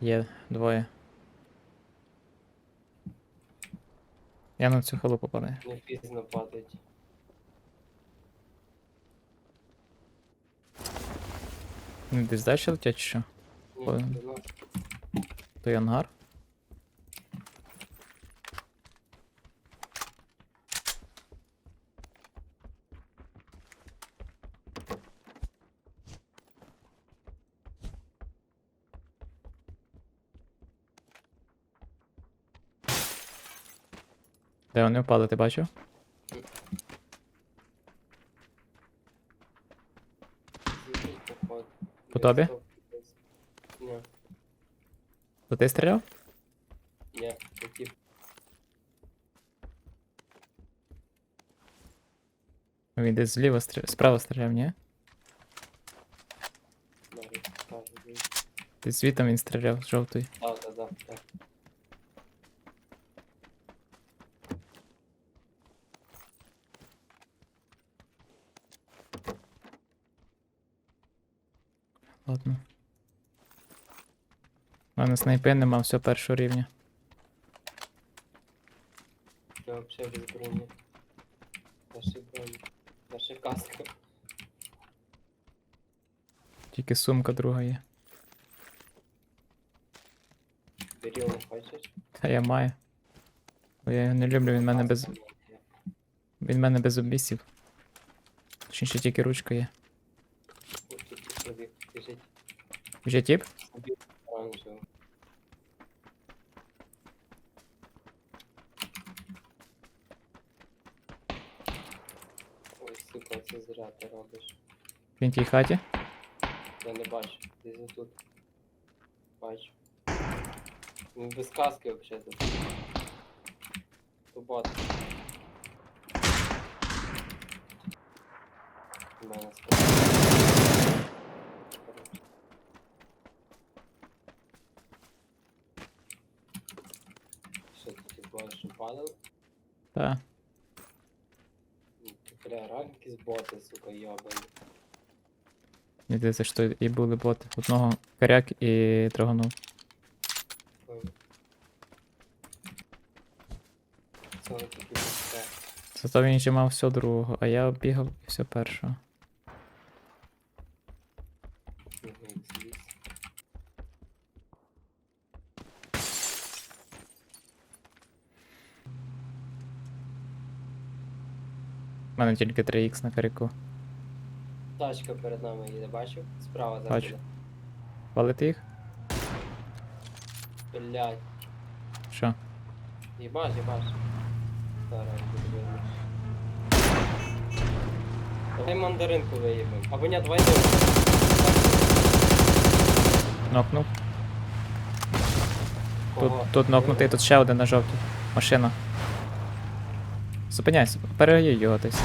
Є двоє. Я на цю халупу падаю. Не пізно падать. Не десь далі летять чи що? Ні, По... не. Той ангар? Де вони впали, ти бачив? По тобі? Ні, То ти стріляв? ні, такі Він десь зліва стріляв, справа стріляв, ні? Десь звітом він стріляв, жовтий. Так, так, так, Ладно. У мене снайпи нема, все першого рівня. Я взагалі без броні. Наші броні. Наша каска. Тільки сумка друга є. Беріл не хочеш? Та я маю. Бо я його не люблю, він мене без. Він мене без обісів. Точніше тільки ручка є. Ось тут собі біжить. Вже оранжево. Ой, сука, це зря ти робиш. Він в тій хаті? Я не бачу. Десь отут. Бачу. Він без каски взагалі тут. Тубат. У мене спина. Що ти типу, падав? Ну, Бля, реально якісь боти, сука, йобані. Мені здається, що і були боти. Одного коряк і траганув. Зато він ще мав все другого, а я бігав і все першого. Мгм, зліз. У мене тільки 3х на коряку. Тачка перед нами їде, бачив? Справа Бачу. заходить. Палити їх? Блядь. Що? Їбаш, їбаш. Зараз буде. Давай мандаринку виїбем. Або ні, давай дивимо. Нокнув. Тут, Кого? тут нокнутий, тут ще один на жовтій. Машина. Зупиняйся, переїдь його десь.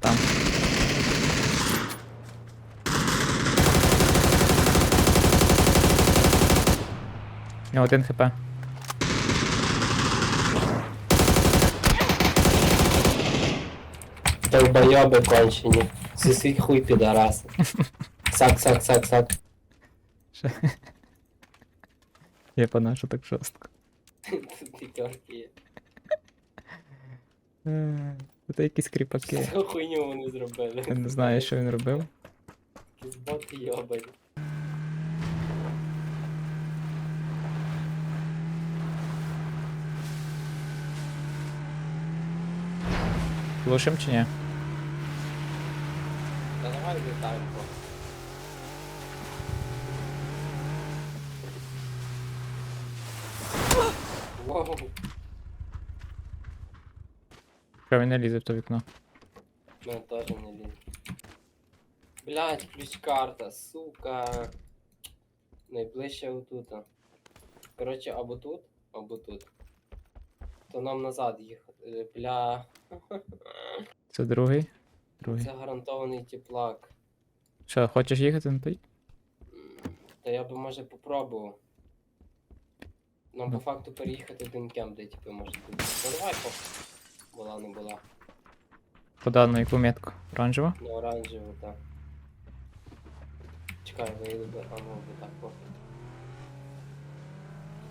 Там. Нього один хп. Долбойоби кончені. Сисить хуй підараси. Сак, сак, сак, сак. Я по нашу так жорстко. Тут п'ятерки є. Це якісь кріпаки. Що хуйню вони зробили? Я не знаю, що він робив. Якісь боти йобані. Глушим чи ні? Та давай літаємо. Воу. Він не лізе в то вікно. Мене теж не ліз. Блять, ключ-карта, сука. Найближче отут. Коротше, або тут, або тут. То нам назад їхати. Е, Бля. Це другий? Другий. Це гарантований теплак. Що, хочеш їхати на той? Та я би може попробував. Нам по Ну. факту переїхати один кемп, де типу може бути. Ну давай по. Була не була. Куда на яку метку? Оранжева? На оранжеву, так. Чекай, вийду, бо- а ну, так похуй.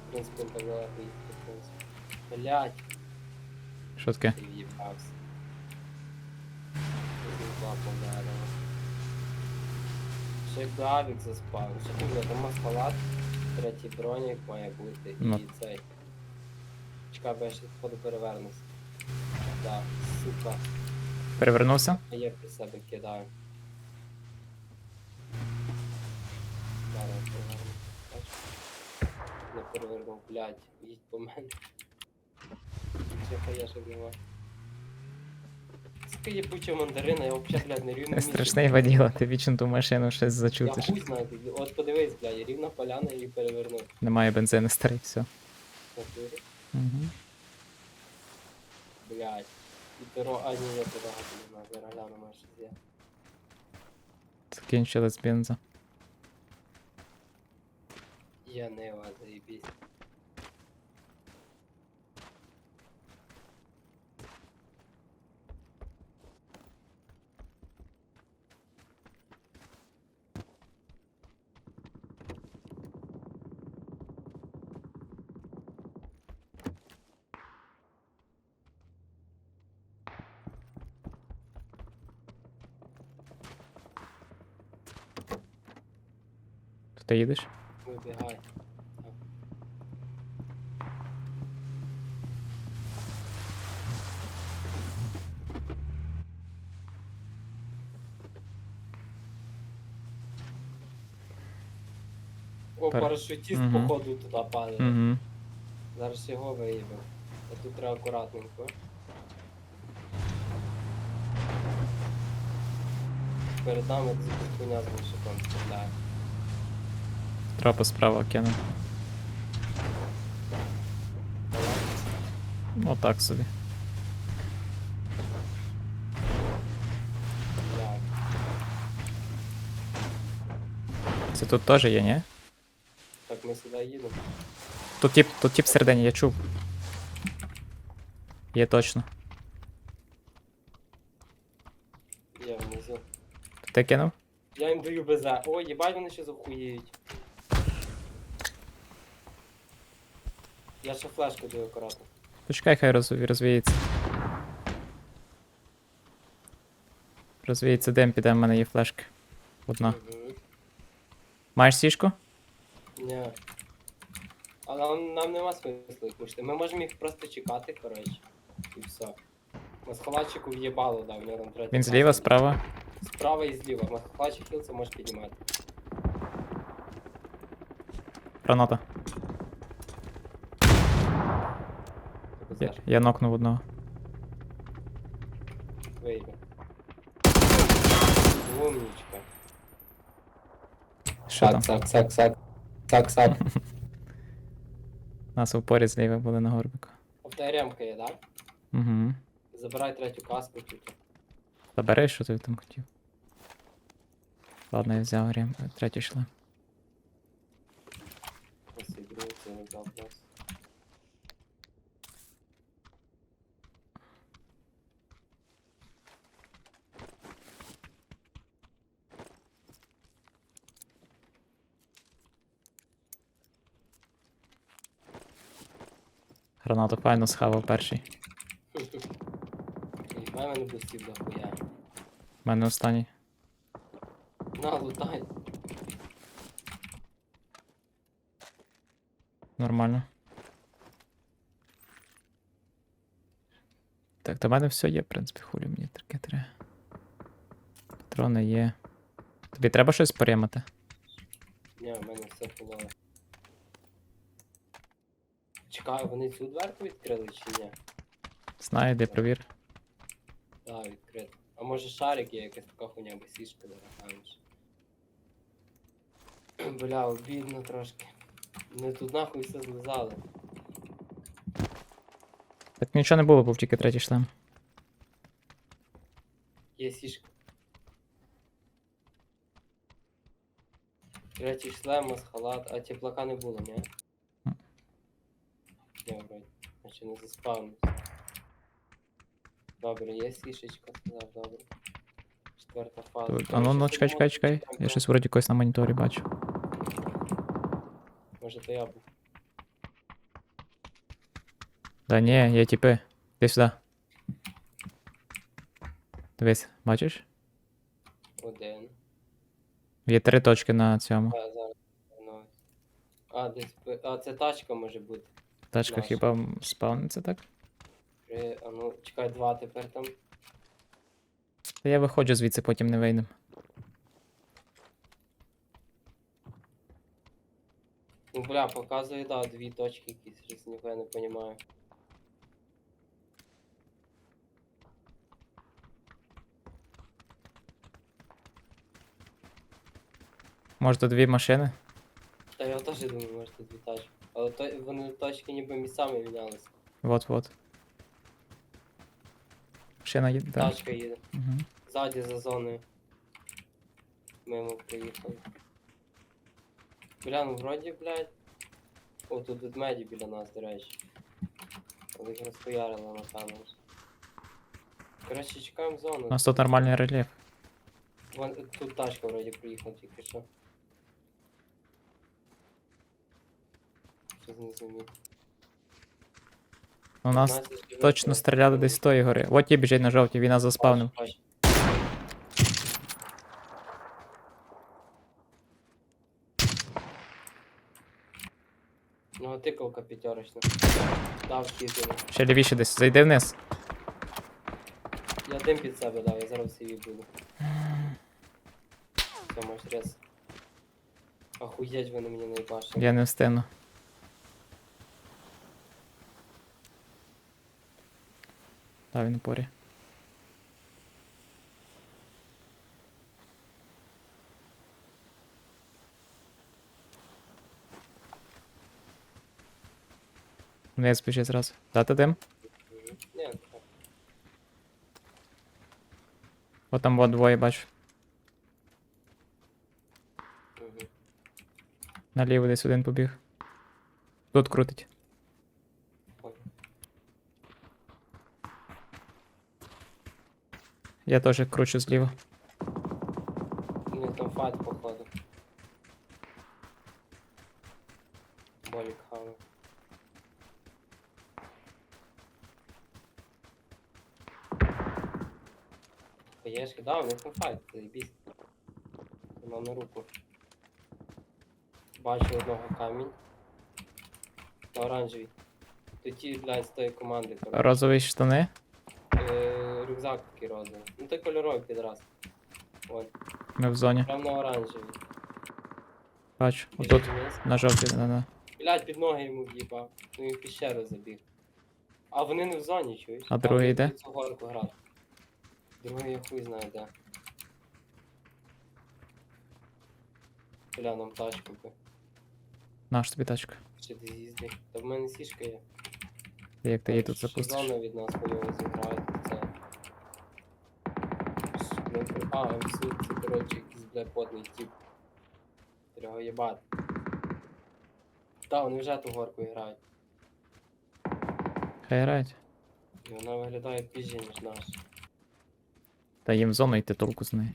В принципі, так далеко їхати, в принципі. Блять, Що таке? ти в'їбався. Злапав дерево. Ще заспав. Що ти, бля, там маскалат, третій бронік має бути і Ну. цей. Чекай, бо я ще походу перевернуся. Так, сука. Перевернувся? А я при себе кидаю. Зараз я переверну. Бачиш? Не перевернув, блядь, їдь по мене. Чекай, я знімаю. Сука, єбуча мандарина, я взагалі, блядь, на рівному місці. Страшний воділа, ти вічно ту машину щось Я зачутиш. хуй знаю, от подивись, блядь, рівна поляна і перевернув. Немає бензину старий, все. Натурі. Угу. Блядь. І дорога, а ні, я дорога немає, зараз гляну, може щось є. Закінчилась бенза. Я Нева, заебись. То ти їдеш? Вибігай. О, Пар- парашутіст, Мгм. походу, туди падає. Угу. Зараз його виїбемо. А тут треба акуратненько. Перед нами десь хуйня з глушаком стріляє. Трапа справа кинув. Ну так собі. Це тут теж є, ні? Так, ми сюди їдемо. Тут тип, тут тип всередині, я чув. Є точно. Я внизу. Ти кинув? Я їм даю БЗ. О, їбать, вони ще захуєють. Я ще флешку даю акуратно. Почекай, хай роз, розвіється. Розвіється дим, піде, в мене є флешки. Одна. Мгм. Маєш сішку? Ні. Але нам, нам нема смислу їх пушити. Ми можемо їх просто чекати, коротше. І все. Масхалатчику в'єбало, да, в нього там третій. Він зліва, справа. Справа і зліва. Масхалатчик хіл це можеш піднімати. Граната. Я, я нокнув одного. вийде. Умнічка. Що там? сак, сак, сак. Сак, сак. Нас в упорі зліва були на горбику. ремка є, так? Угу. Забирай третю каску тут. Забери, що ти там хотів. Ладно, я взяв рем, третій шлем. Ось і другу це не взяв плюс. Гранату файно схавав перший. В мене не бустів дохуя. У мене останній. На, лутай. Нормально. Так, до мене все є, в принципі, хулі мені таке треба. Патрони є. Тобі треба щось поремати? Ні, в мене все полове. Чекаю, вони цю дверку відкрили чи ні? Знаю, де провір. Так, відкрито. А може шарик є якась така хуйня, бо сішка дорога. Бля, обідно трошки. Ми тут нахуй все злизали. Так нічого не було, був тільки третій шлем. Є сішка. Третій шлем, масхалат, а теплака не було, ні? Вроді. Значить не заспавнився. Добре, є сішечка, сказав, добре. Четверта фаза. А ну, ну, чекай, чекай, чекай. Я щось вроді когось на моніторі бачу. Може то я був. Да ні, є тіпи. Ти сюди. Дивись, бачиш? Один. Є три точки на цьому. А, зараз. А, десь. А, це тачка може бути. Тачка Наша. хіба спавниться так? Три, а ну, чекай, два тепер там. Та я виходжу звідси, потім не вийдем. Ну, бля, показує, да, дві точки якісь, щось ніхуя не розумію. Може то дві машини? Та я теж думаю, може тут дві тачки. Але то, вони точки ніби місцями мінялися. Вот, вот. Машина їде. Да. Тачка їде. Угу. Ззаді за зоною. Мимо приїхали. Бля, ну вроді, блядь. О, тут ведмеді біля нас, до речі. Але їх розхуярили напевно. Коротше, чекаємо зону. У нас тут нормальний рельєф. Вон, тут тачка вроді приїхала тільки що. Не зумів. У нас точно стріляли десь з тої гори. От ті біжить на жовтій, він нас заспавнив. Ну, тикалка п'ятерочна. Дав хід. Ще лівіше десь. Зайди вниз. Я дим під себе дав, я зараз CV буду. Все, можеш рез. Охуєть вони мені наїбашили. Я не встигну. Та він порі. Вниз біжи зразу. Дати дим? Ні, так. Там от двоє бачу. Наліво десь один побіг. Тут крутить. Я теж кручу зліва. Них там файт походу. Болік хавав. Хаєшки, да, у них там файт, заєбісь. Нема на руку. Бачу одного камінь. На оранжевій. Тоді, блядь, з тої команди, коротше. Розові штани. Е, рюкзак такий розовий. Ну той кольоровий підраз. От, Ми в зоні. прям на оранжевій. Бачу. Біжить Отут. На жовтій, да, да. Блять, під ноги йому в'їбав. Ну і в піщеру забіг. А вони не в зоні, чуєш? А другий де? цю горку грати. Другий я хуй знаю де. Бля, нам тачку би. Наш тобі тачка. Ще десь їзди. Та в мене сішка є. Як ти її тут Ще запустиш? Зона від нас хуйово зіграє. При- А, МСУ, це коротше якийсь бля потний тип. Треба їбати. Та, вони вже ту горку грають. Хай грають. І вона виглядає пізже, ніж наша. Та їм в зону йти толку з неї.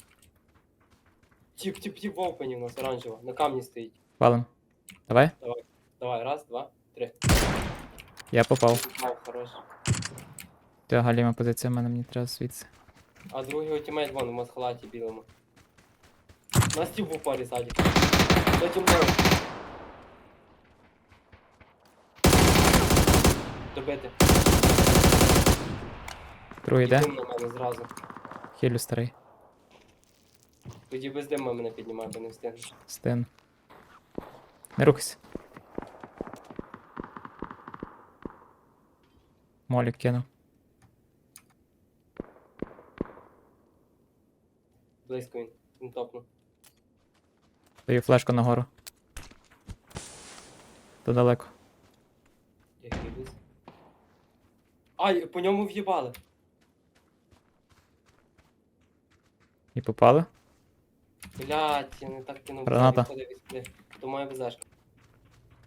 Тіп, тіп, тіп в опені у нас оранжева. На камні стоїть. Валим. Давай. Давай, раз, два, три. Я попав. Мав, хорош. Та галіма позиція в мене мені треба звідси. А другий отімейт вон в масхалаті білому. Нас тіп в упорі ззаді. Потім мною. Добити. Другий де? дим на мене зразу. Хілю старий. Тоді без дима мене піднімає, бо не встигнеш. Стин. Не рухайся. Молік кинув. Близько він. Він топнув. Даю флешку нагору. То далеко. Я хилюсь. Ай, по ньому в'їбали. І попали? Блять, я не так кинув. Граната. То моя безешка.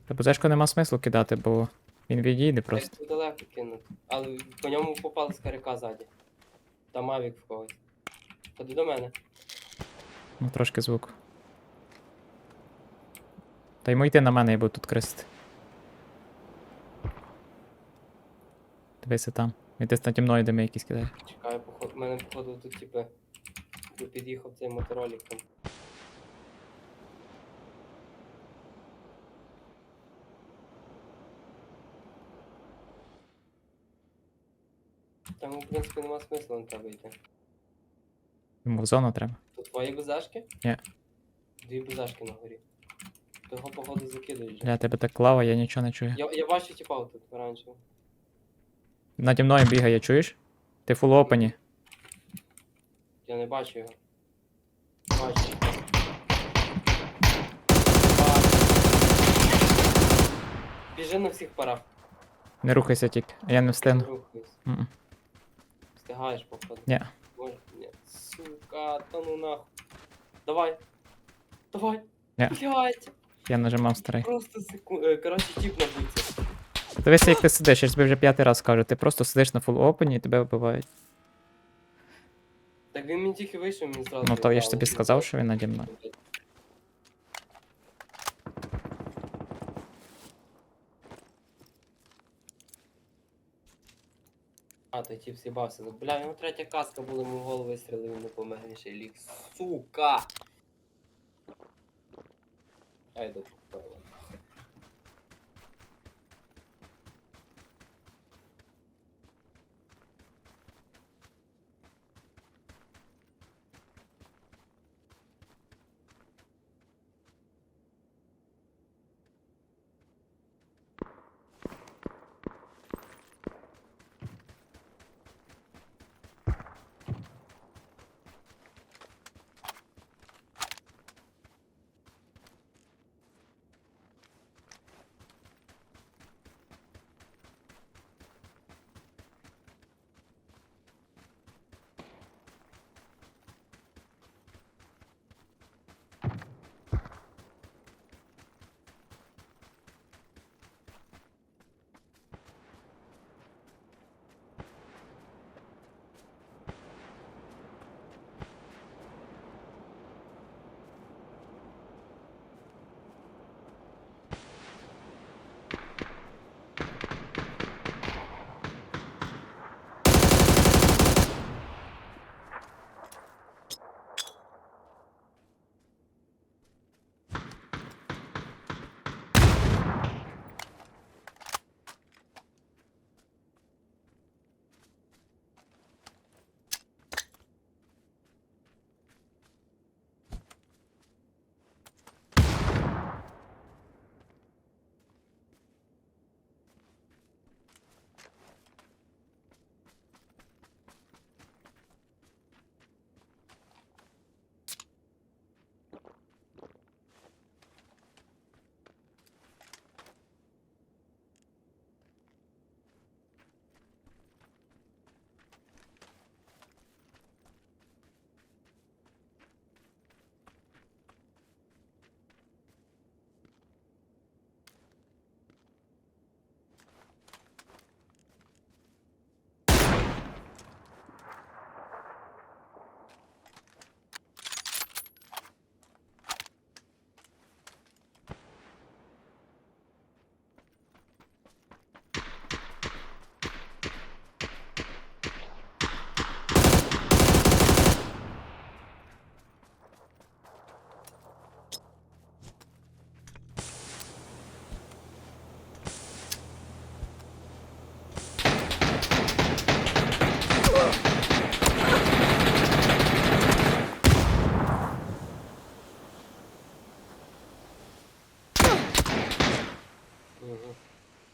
Та позешку нема смислу кидати, бо він відійде просто. Просто. далеко кинути. Але по ньому попали з каряка ззаді. Там авік в когось. Ходи до мене. Ну, трошки звук. Та йому йти на мене, я буду тут крестити. Дивися там. Він десь наді мною дими якісь кидає. Чекаю, походу. У мене походу тут, типу, під'їхав цей моторолік там. Там, в принципі, нема смислу на тебе йти. Йому в зону треба. Тут твої безашки? Ні. Дві безашки на горі. Того, походу, же. Для тебе так клава, я нічого не чую. Я, я бачу типа тут раніше. Наді мною бігає, чуєш? Ти фул опені. Я не бачу його. Бачу. Біжи на всіх парах. Не рухайся тільки, а я не встигну. Рухайся. М-м. Встигаєш, походу. Ні. Сука, та ну нахуй. Давай. Давай. Ні. Блять. Я нажимав старий. Просто секунду. Коротше, тіп на буці. Дивися, як ти сидиш, я ж тобі вже п'ятий раз кажу. Ти просто сидиш на фул опені і тебе вбивають. Так він мені тільки вийшов, мені зразу. Ну то я ж тобі сказав, що він наді мною. А, той тіп. Ну, Бля, йому третя каска була, йому в голову вистрілив, він не помер, ще й ліг. Сука! Ай, до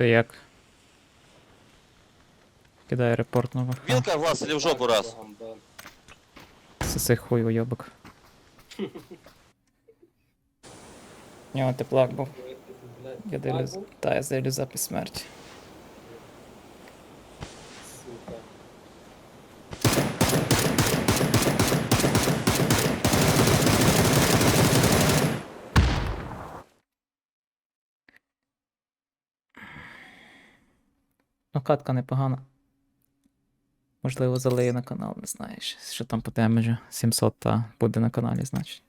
Ти як? Кидає репорт на верха. Вилка в глаз или в жопу раз? Соси хуй уйобок. У нього теплак був. Я дивлюсь. Та, я дивлюсь запис смерті. Ну, катка непогана. Можливо, залиє на канал, не знаєш. Що там по демеджу. 700 та буде на каналі, значить.